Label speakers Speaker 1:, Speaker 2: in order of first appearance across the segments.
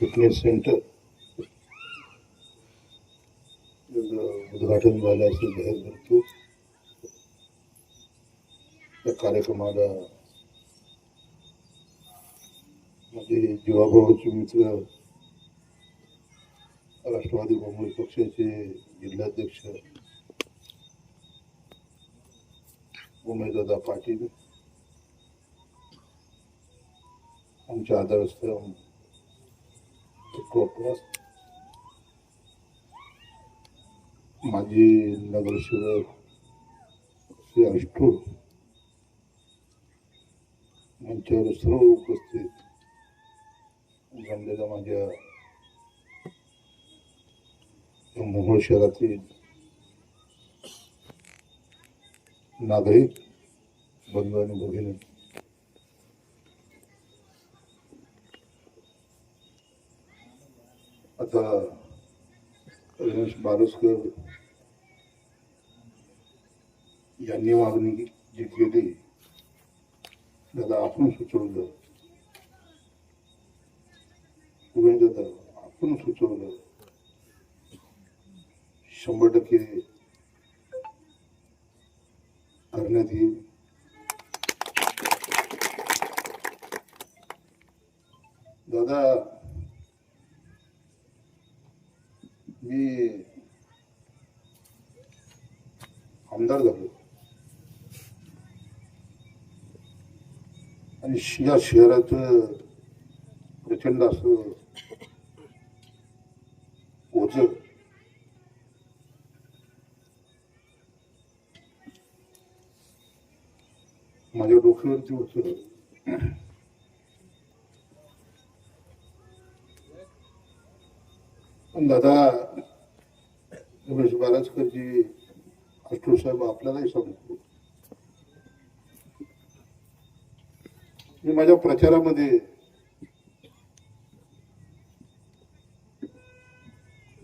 Speaker 1: Fitness centre उद्घाटन झालं असं जाहीर करतो त्या कार्यक्रमाला माझे जीवाभावाचे मित्र राष्ट्रवादी काँग्रेस पक्षाचे जिल्हाध्यक्ष उमेशदादा पाटील आमच्या आदरस्थ टोपवास माजी नगरसेवक श्री अष्टू यांच्यावर सर्व उपस्थित जमलेल्या माझ्या मोहोळ शहरातील नागरिक बंधू आणि भगिनी. आता रमेश बारसकर यांनी मागणी जी केली दादा आपण सुचवलं पुढे दादा आपण सुचवलं शंभर टक्के करण्यात येईल. दादा मी आमदार झालो. आणि या शहरात प्रचंड असं ओझ. माझ्या डोक्यावरती होत दादा रमेश बालाजकरजी अष्टू साहेब आपल्यालाही सांगतो. मी माझ्या प्रचारामध्ये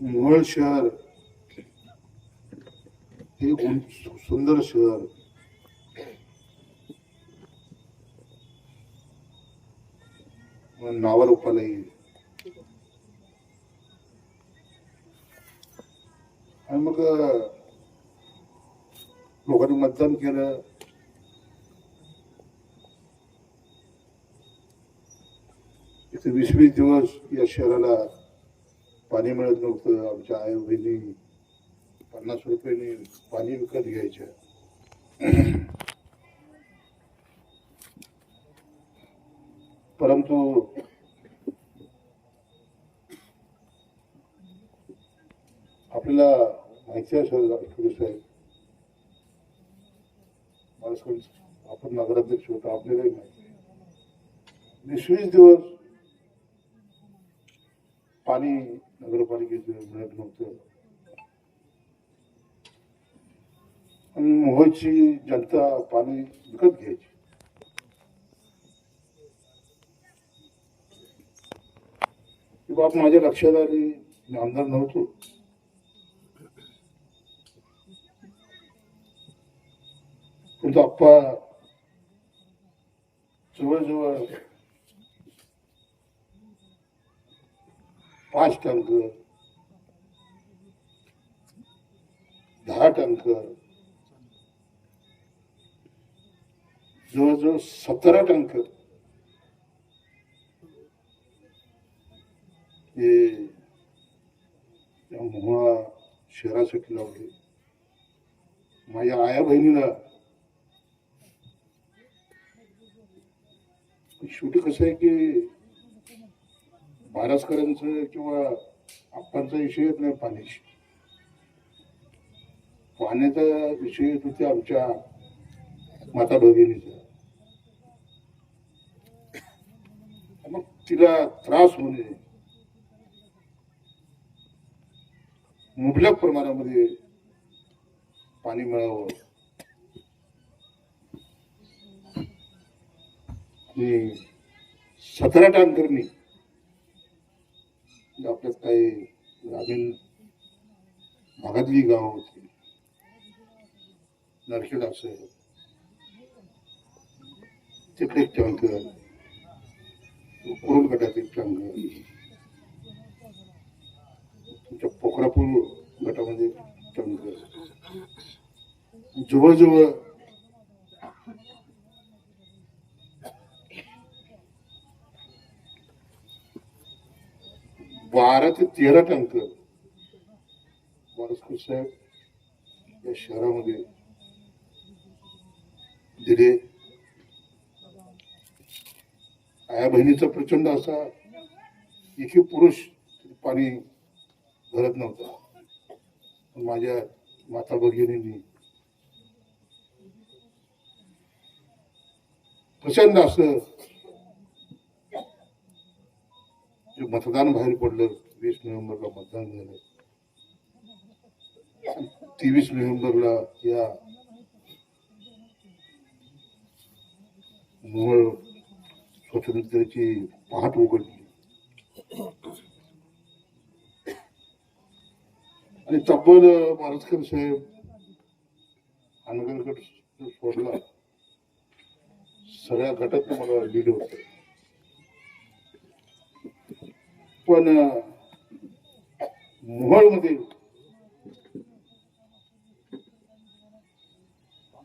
Speaker 1: मुळ शहर हे सुंदर शहर नावारूपाला येईल आणि मग लोकांनी मतदान केलं. इथे वीस वीस दिवस या शहराला पाणी मिळत नव्हतं. आमच्या आई बहिणी पन्नास रुपयाने पाणी विकत घ्यायच्या. परंतु आपल्याला माहिती असेल डॉक्टर साहेब मला सांग- आपण नगराध्यक्ष होतो आपल्यालाही माहिती आहे. वीस वीस दिवस पाणी नगरपालिकेचं मिळत नव्हतं. आणि जनता पाणी विकत घ्यायची. बाप बाब माझ्या लक्षात आली मी आमदार नव्हतो. पण जवळजवळ पाच टँकर दहा टँकर जवळजवळ सतरा टँकर. हे मोहळा शहरासाठी लावले. माझ्या आया बहिणीला शेवटी कसं आहे की बारासकरांचं किंवा आप्पांचा विषय येत नाही पाण्याशी. पाण्याचा विषय येत होते आमच्या माता भगिनीचा. मग तिला त्रास होणे मुबलक प्रमाणामध्ये पाणी मिळावं. सतरा टाइम आपल्यात काही ग्रामीण भागातली गावं होती. नरखेड असेल तिकडे एक टँकर. कोरोल गटात टँकर. तुमच्या पोखरापूर गटामध्ये टँकर. जवळजवळ बारा ते तेरा टँकर माणूस साहेब या शहरामध्ये दिले. आया बहिणीचा प्रचंड असा एकही पुरुष पाणी भरत नव्हता. पण माझ्या माता भगिनींनी प्रचंड असं जे मतदान बाहेर पडलं वीस नोव्हेंबरला मतदान झालं. तेवीस नोव्हेंबरला या मूळ स्वातंत्र्याची पहाट उघडली. आणि तब्बल मारतकर साहेब अनगरगट सोडला. सगळ्या गटात मला लीड होतं. पण मोहोळमध्ये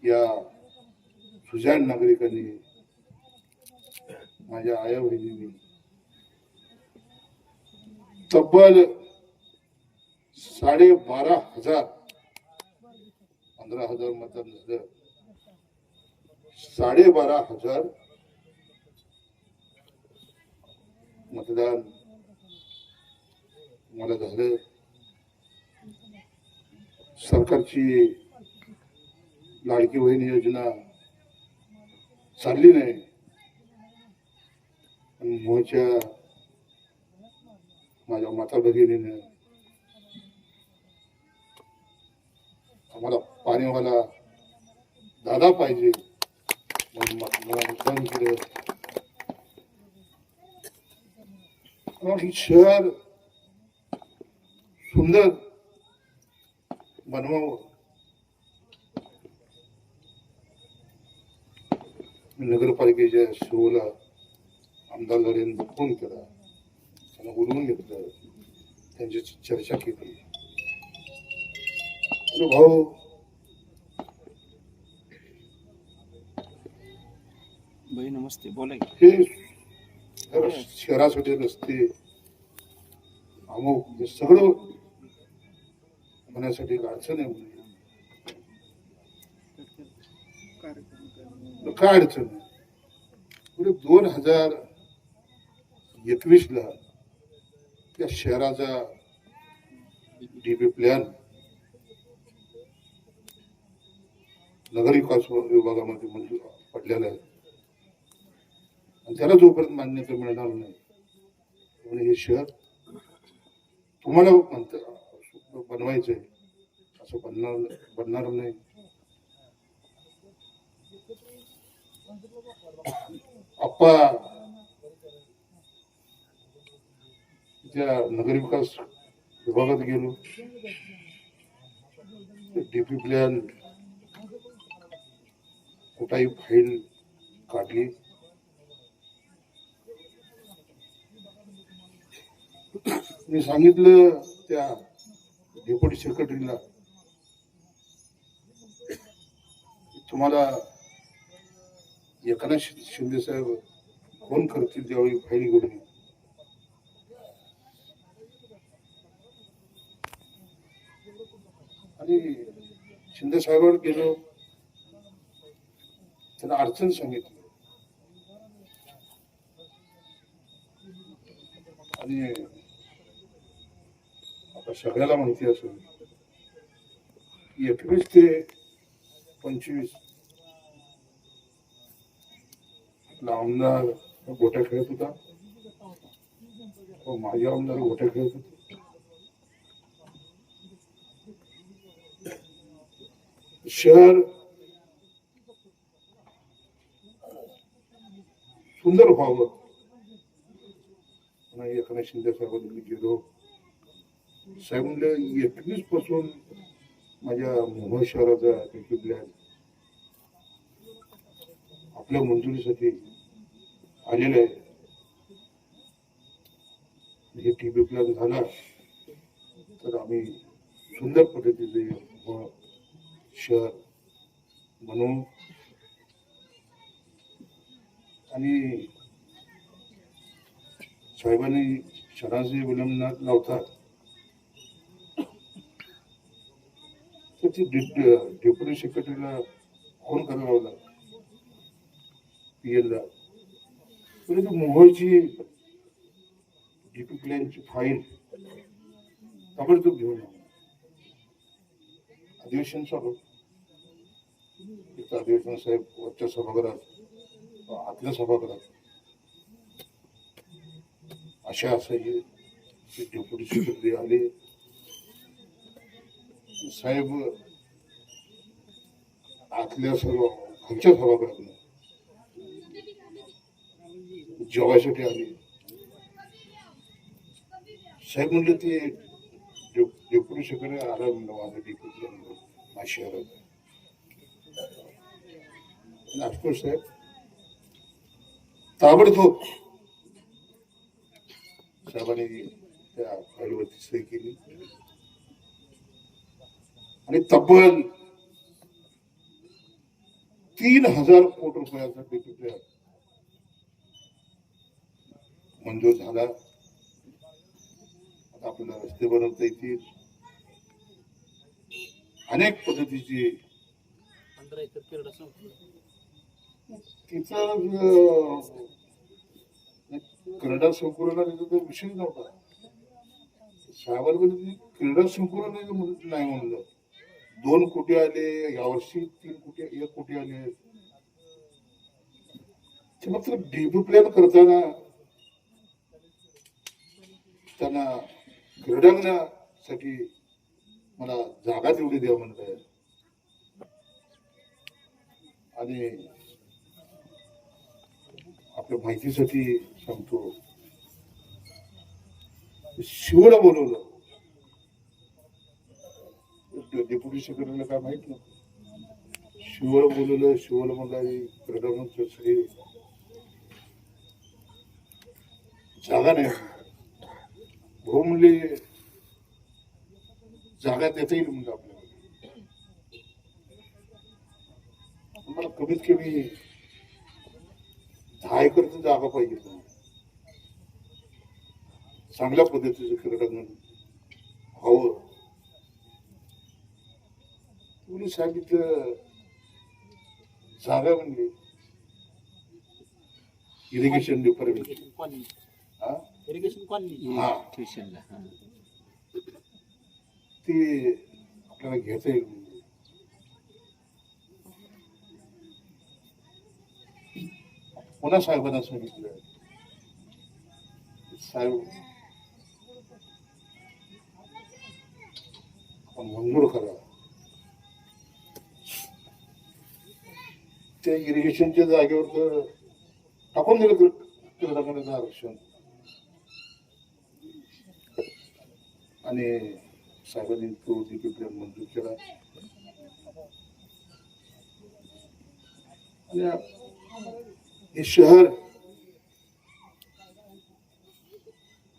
Speaker 1: या सुजाण नागरिकांनी माझ्या आया बहिणींनी तब्बल साडेबारा हजार पंधरा हजार मतदान झालं. साडेबारा हजार मतदान मला झालं. सरकारची लाडकी बहीण योजना चालली नाही. पण माझ्या माता भगिनीनं आम्हाला पाणीवाला दादा पाहिजे मला केलं. शहर सुंदर बनवावं. नगरपालिकेच्या शिवला आमदार झाल्यानंतर फोन केला त्यांना बोलवून घेतलं. त्यांच्याशी चर्चा केली. अरे भाऊ
Speaker 2: बाई नमस्ते बोला.
Speaker 1: हे शहरासाठी रस्ते अमुक हे सगळं होण्यासाठी अडचण आहे म्हणे. काय अडचण आहे पुढे दोन हजार एकवीस ला त्या शहराचा डीपी प्लॅन नगर विकास विभागामध्ये मंजूर पडलेला आहे आणि त्याला जोपर्यंत मान्यता मिळणार नाही हे शहर तुम्हाला म्हणतं बनवायचंय असं बनणार बनणार नाही. आप्पा त्या नगरविकास विभागात गेलो. डीपी प्लॅन कुठाही फाईल काढली. मी सांगितलं त्या डेप्युटी सेक्रेटरीला. तुम्हाला एकनाथ शिंदे साहेब फोन करतील त्यावेळी फाईल घेऊन आणि शिंदे साहेबांवर गेलो. त्यांना अडचण सांगितली. आणि सगळ्याला माहिती असेल. एकवीस ते पंचवीस. आपला आमदार गोट्या खेळत होता. हो, व माझे आमदार गोट्या खेळत होते. शहर सुंदर व्हावं. आणि एकनाथ शिंदे साहेबांनी मी गेलो साहेब म्हणले एकवीसपासून माझ्या मोहोळ शहराचा डीपी प्लॅन आपल्या मंजुरीसाठी आलेलं आहे. हे टीबी प्लॅन झाला तर आम्ही सुंदर पद्धतीचे शहर म्हणू आणि साहेबांनी शहराचे विलंब न लावता त्याची डेप्युटी सेक्रेटरीला फोन करायला लावला? पीएलला परंतु म्हणजे मोहोळची डीपी प्लॅनची फाईल ताबडतोब घेऊन अधिवेशन चालू. तिथं अधिवेशन साहेब वरच्या सभागृहात आतल्या सभागृहात. अशा असायचे. ते डेप्युटी सेक्रेटरी आले. साहेब आतल्या सर्व आमच्या सभागृहात जेवायसाठी आले. साहेब म्हणले ते डेप्युटी सेक्रेटरी आला म्हणलं माझं डेप्युटी माझ्या शहरात नागपूर साहेब ताबडतोब साहेबांनी त्या फाईलवरती सही केली. आणि तब्बल तीन हजार कोटी रुपयाचा डेप्युटी मंजूर झाला. आता आपल्याला रस्ते बनवता येतील. अनेक पद्धतीची तिचा क्रीडा संकुलनाचा तो विषय नव्हता. साहेबांमध्ये क्रीडा संकुलन नाही म्हणलं दोन कोटी आले यावर्षी तीन कोटी एक कोटी आले. ते मात्र डेब्यू प्लॅन करताना त्यांना क्रीडांगणासाठी मला जागा तेवढी द्या म्हणताय आणि आपल्या माहितीसाठी सांगतो. शिवला बोलवलं. डेप्युटी सेक्रेटरीला काय माहीत नाही. शिवला बोलवलं शिवला म्हणला क्रीडामंत्र्यासाठी जागा नाही. भाऊ म्हणले जागा देता येईल म्हणलं आपल्याला. मला कमीत कमी दहा एकरची जागा पाहिजे. चांगल्या पद्धतीचं क्रीडांगण तुम्ही सांगितलं? जागा म्हणजे इरिगेशन डिपार्टमेंट
Speaker 2: इरिगेशन.
Speaker 1: ते आपल्याला घेता येईल पुन्हा साहेबांना सांगितलं. साहेब आपण मंजूर करा. त्या इरिगेशनच्या जागेवर तर टाकून दिलं क्रीडांगणाचं आरक्षण. आणि साहेबांनी तो डीपी प्लॅन मंजूर केला. आणि हे शहर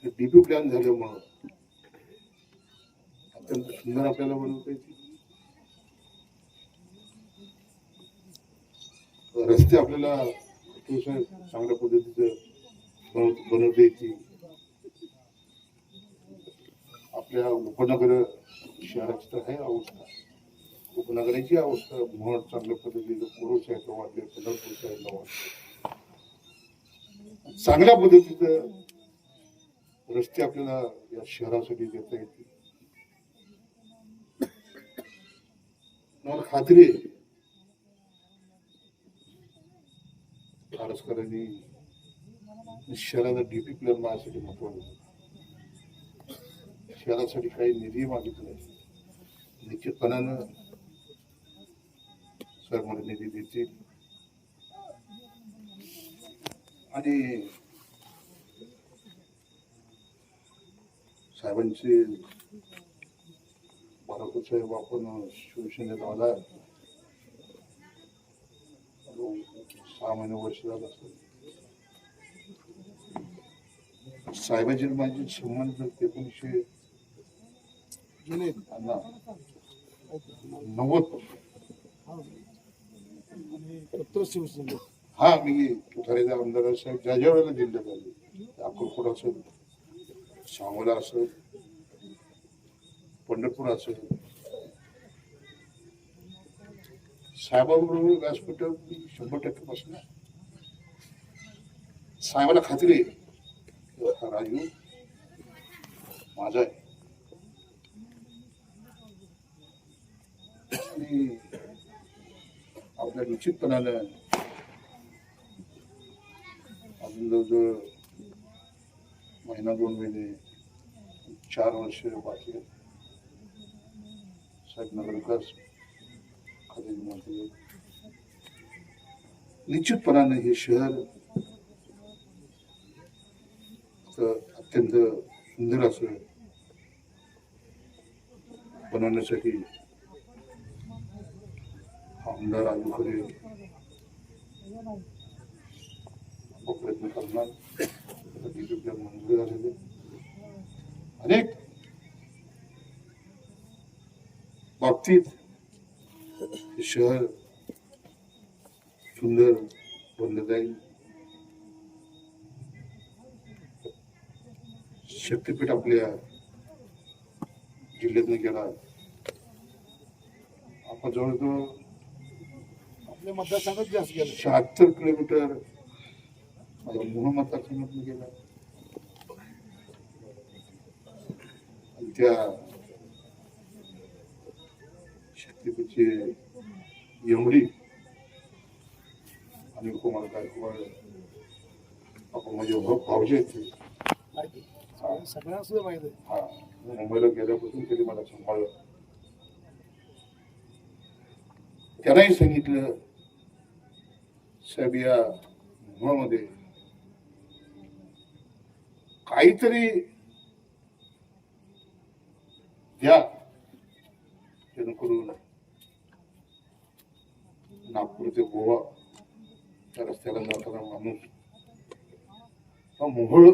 Speaker 1: डीपी प्लॅन झाल्यामुळं अत्यंत सुंदर आपल्याला बनवता येते. रस्ते आपल्याला अतिशय चांगल्या पद्धतीचं बनव- बनवता येतील आपल्या उपनगर शहराची तर आहे अवस्था. उपनगराची अवस्था म्हण चांगल्या पद्धतीचं पुरुष आहे तो वाटले पुरुष आहे वाटले चांगल्या पद्धतीचं रस्ते आपल्याला या शहरासाठी देता येतील. मला खात्री आहे कारसकरांनी शहराला डीपी प्लॅन माझ्यासाठी महत्वाचं शहरासाठी काही निधी मागितले निश्चितपणानं सर मला निधी देतील. आणि साहेबांचे बारापूर साहेब आपण शिवसेनेत आला. सहा महिने वर्ष झालं असेल साहेबांचे आणि माझे संबंध जर एकोणीसशे जुने आहेत, ना- नव्वद
Speaker 3: आणि कट्टर शिवसेना
Speaker 1: हा मी तुतारीचा आमदार साहेब ज्या ज्या वेळेला जिल्ह्यात आले अक्कलकोट असेल सांगोला असेल पंढरपूर असेल साहेबाबरोबर व्यासपीठ मी शंभर टक्के बसणार. साहेबाला खात्री आहे. हा राजू माझा आहे. आणि आपल्या निश्चितपणानं अजून जवळजवळ महिना दोन महिने चार वर्ष बाकी आहेत. साहेब नगरविकास खात्याचे मंत्री आहेत. निश्चितपणाने हे शहर अत्यंत सुंदर असं बनवण्यासाठी आमदार राजू खरे प्रयत्न करणार मंजूर झालेले अनेक बाबतीत शहर सुंदर बनलं जाईल शक्तीपीठ आपल्या जिल्ह्यातनं गेला. आपण जवळजवळ
Speaker 3: आपल्या मतदारसंघात जास्त गेलं.
Speaker 1: शहात्तर किलोमीटर म्हणून मोह मतदारसंघातून गेला. त्या त्या शक्तीपीठचे एवढी आणि कुमार गायकवाड आपण म्हणजे ते. हा.
Speaker 3: सगळ्यांना सुद्धा माहीत
Speaker 1: हा. मुंबईला गेल्यापासून त्यांनी मला सांभाळलं. त्यालाही सांगितलं साहेब या मोहामध्ये काहीतरी द्या. जेणेकरून नागपूर ते गोवा त्या रस्त्याला जाताना माणूस हा मोहळ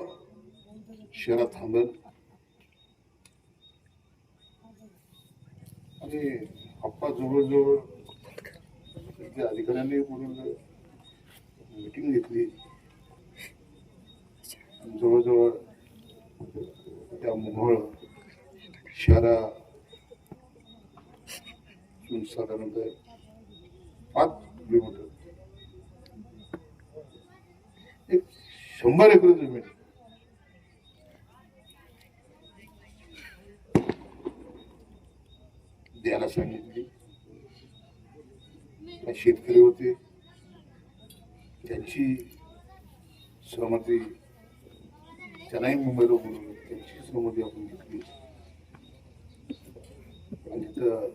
Speaker 1: शहरात थांबेल. आणि आप्पा जवळजवळ त्या अधिकाऱ्यांनी बोलवलं. मीटिंग घेतली. जवळजवळ त्या मोहळ शहरा साधारणतः पाच किलोमीटर. एक शंभर एकर जमीन. द्यायला सांगितली. शेतकरी होते. त्यांची सहमती त्यांनाही मुंबईला बोलवलं. त्यांची सहमती आपण घेतली. आणि तिथं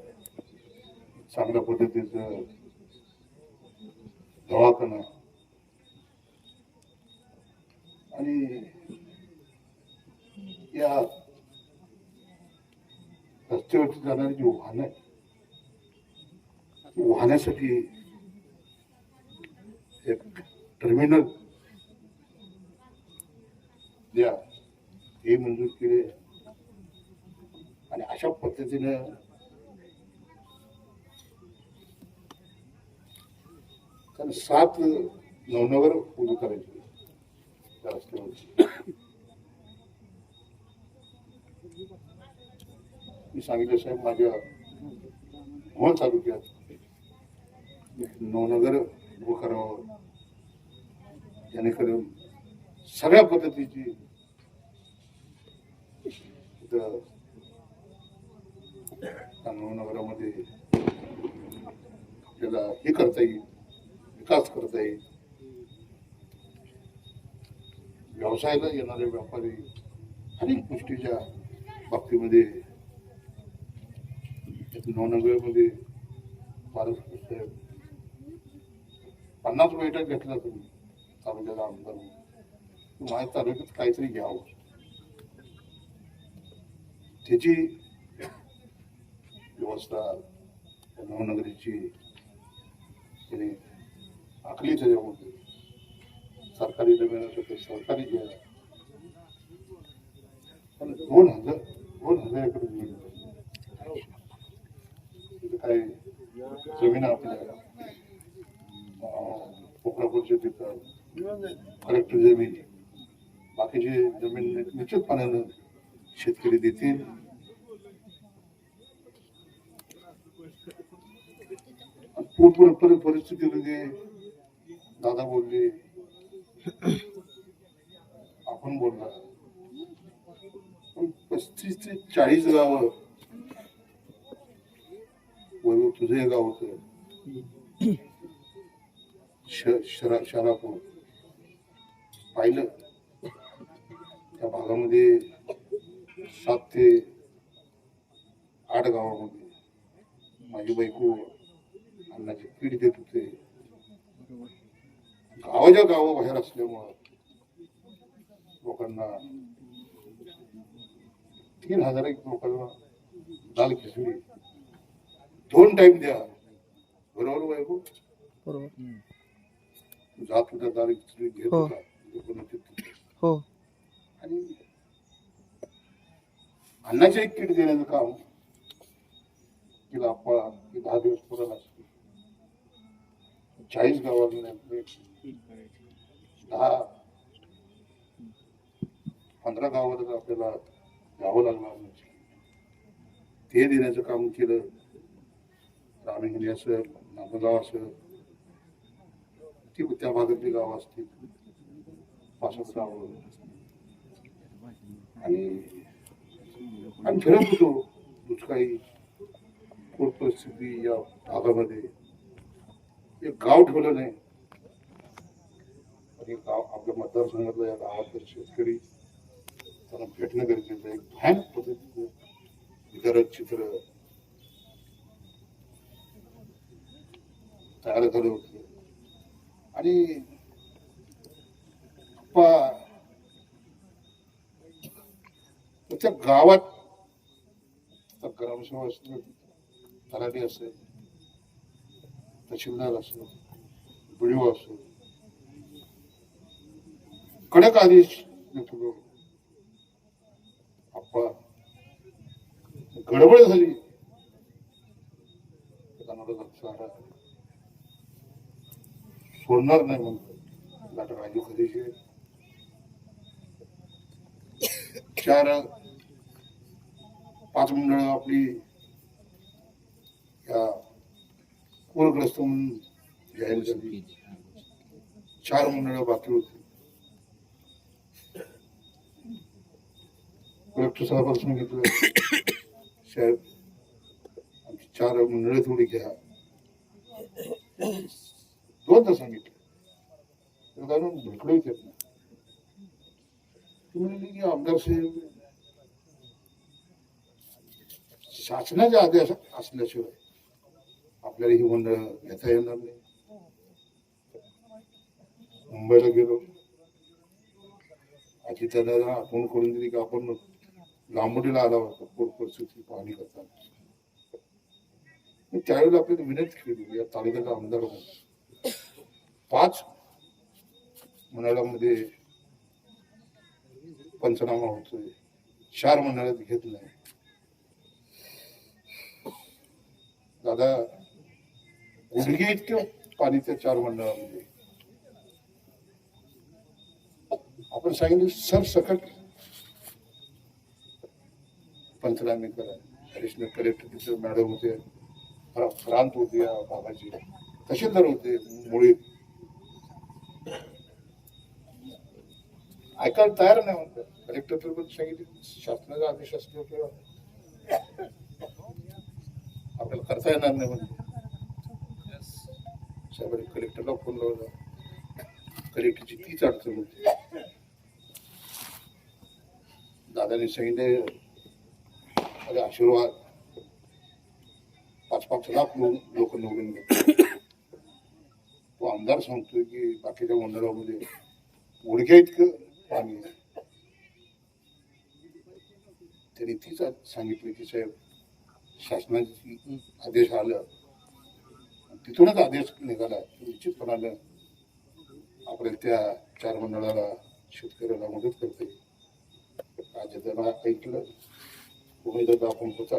Speaker 1: चांगल्या पद्धतीचं दवाखाना. आणि या रस्त्यावरती जाणारी जी वाहन आहे वाहण्यासाठी एक टर्मिनल द्या हे मंजूर केले. आणि अशा पद्धतीनं कारण सात नवनगर उभं करायचे. त्या रस्त्यावरची. मी सांगितलं साहेब माझ्या मोहन तालुक्यात नवनगर उभं करावं. जेणेकरून सगळ्या पद्धतीची नवनगरामध्ये आपल्याला हे करता येईल. विकास करता येईल. व्यवसायाला येणारे व्यापारी अनेक गोष्टीच्या बाबतीमध्ये नवनगरमध्ये साहेब पन्नास बैठक घेतला तुम्ही तालुक्याचा आमदार माझ्या तालुक्यात काहीतरी घ्यावं. त्याची व्यवस्था नवनगरीची त्याने आखली त्याच्यामध्ये सरकारी जमीन असेल तर सरकारी आहे पण दोन हजार दोन हजार एकर जमीन आहे. काय जमीन आपल्या वर्षाच्या तिथं कलेक्टर जमीन. बाकीचे जमीन निश्चित शेतकरी देतील. पूर्ण परिस्थिती म्हणजे दादा बोलले आपण बोलला पण पस्तीस ते चाळीस गाव वैभव तुझं हे गाव होतं. श- शरापूर. पाहिलं. त्या भागामध्ये सात ते आठ गावामध्ये माझी बायको अन्नाची पीठ देत होते. गावाच्या गावाबाहेर असल्यामुळं लोकांना तीन हजार एक लोकांना दाल खिचडी दोन टाइम द्या बरोबर बायको
Speaker 4: बरोबर
Speaker 1: जात होता दाल खिचडी घेत. होता.
Speaker 4: हो
Speaker 1: आणि अन्नाचे एक किट देण्याचं काम केलं आप्पा की दहा दिवस पुरा असते चाळीस गावांना दहा. पंधरा गावातच आपल्याला जावं लागलं ते देण्याचं काम केलं. रामिंगणी असं नांदगाव असं. ती त्या भागातली गावं असतील. पासष्ट गावं आणि आम्ही फिरत होतो. दुष्काळी पूर परिस्थिती या भागामध्ये. एक गाव ठेवलं नाही. आणि गाव आपल्या मतदारसंघातल्या या गावातील शेतकरी त्यांना भेटणं गरजेचं एक भयानक पद्धतीचं वितरक चित्र तयार झालं होतं. आणि त्या गावात त्या असेल तलाठी असेल तहसीलदार असेल बिडिओ असेल कडक आदेश देतो गडबड झाली. सोडणार नाही म्हणतो लाटा राजू खरेशी चार पाच मंडळ आपली या पूरग्रस्त म्हणून जाहीर झाली. चार मंडळ बाकी होती. कलेक्टर साहेबांना सांगितलं साहेब आमची चार मंडळ थोडी घ्या. दोनदा सांगितलं. कारण भेटलो येत नाही ती म्हणली की आमदार साहेब शासनाचे आदेश असल्याशिवाय आपल्याला ही मंडळ घेता येणार नाही. मुंबईला गेलो. आधी त्याला आठवण करून दिली की आपण लांबडीला आला होता पूर परिस्थिती पाहणी करताना. त्यावेळेला आपल्याला विनंती केली या तालुक्याचा आमदार म्हणून पाच मंडळामध्ये पंचनामा होतोय चार मंडळात घेत नाही. दादा गुडघे इतके पाणी त्या चार मंडळामध्ये. आपण सांगितलं सरसकट पंचनामे करा. ऍडिशनल कलेक्टर मॅडम होते. प्रा- प्रांत होते या भागाचे तहसीलदार होते मुळे. ऐकायला तयार नाही म्हणतात कलेक्टर तर पण सांगितलं शासनाचा आदेश असल्याशिवाय आपल्याला करता येणार नाही म्हणजे साहेबांनी कलेक्टरला फोन लावला. कलेक्टरची तीच अडचण होती. दादाने सांगितले आशीर्वाद पाच पाच लाख लोक निवडून तो आमदार सांगतोय की बाकीच्या मंडळामध्ये गुडघ्या इतकं पाणी त्यांनी तीच सांगितलं की साहेब शासनाची आदेश आलं तिथूनच आदेश निघाला निश्चितपणानं आपल्याला त्या चार मंडळाला शेतकऱ्याला मदत करते आज त्यांना ऐकलं उमेदवार आपण होता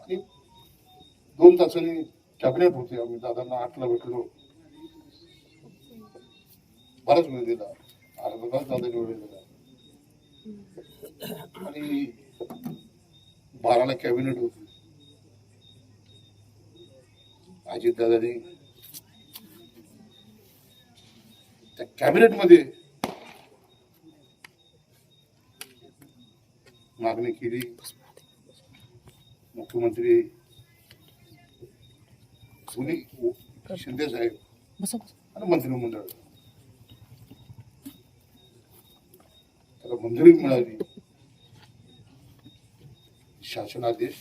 Speaker 1: आणि दोन तासांनी कॅबिनेट होते आम्ही दादांना आठला भेटलो बराच वेळ दिला अर्धा तास दादांनी वेळ दिला आणि बाराला कॅबिनेट होती अजित दादाने त्या कॅबिनेटमध्ये मागणी केली. मुख्यमंत्री शिंदे साहेब. आणि मंत्रिमंडळ. त्याला मंजुरी मिळाली. शासनादेश.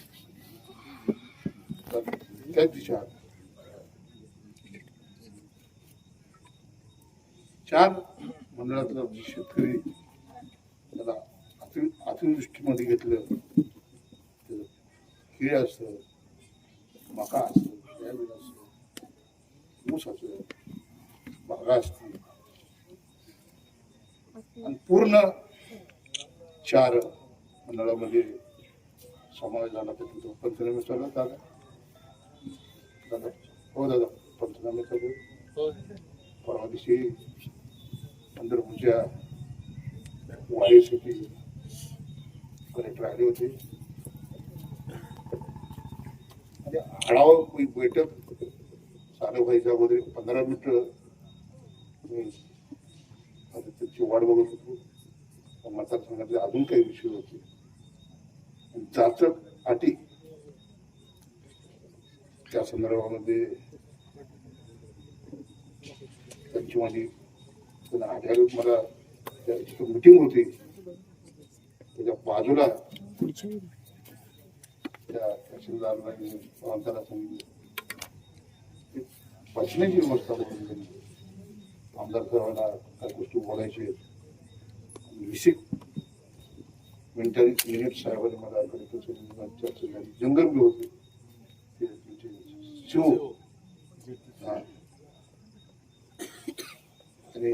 Speaker 1: त्याच दिशा चार मंडळातला शेतकरी त्याला अतिवृष्टीमध्ये घेतलं. त्याचं केळ असतं मका असतं सोयाबीन असतं ऊस असतं बागा असतील आणि पूर्ण चार मंडळामध्ये समावेश झाला तर पंचनामे चालू दादा. दादा हो दादा पंचनामे चालू.
Speaker 2: हो.
Speaker 1: परवा दिवशी पंढरपूरच्या वारीसाठी कलेक्टर आले होते म्हणजे आढावा बैठक चालू अगोदर एक पंधरा मिनिट त्यांची वाट बघत होतो मतदारसंघातले अजून काही विषय होते जाचक अटी त्या संदर्भामध्ये त्यांची माझी त्यांना आढळून मला मिटिंग होती त्याच्या बाजूला त्या तहसीलदारला सांगितलं बसण्याची व्यवस्था करून दिली आमदार साहेबांना काही गोष्टी बोलायचे वीस एक मिनिटांनी मिनिट साहेबांनी मला चर्चा झाली जंगल बी होते ते तुमचे शिव हा आणि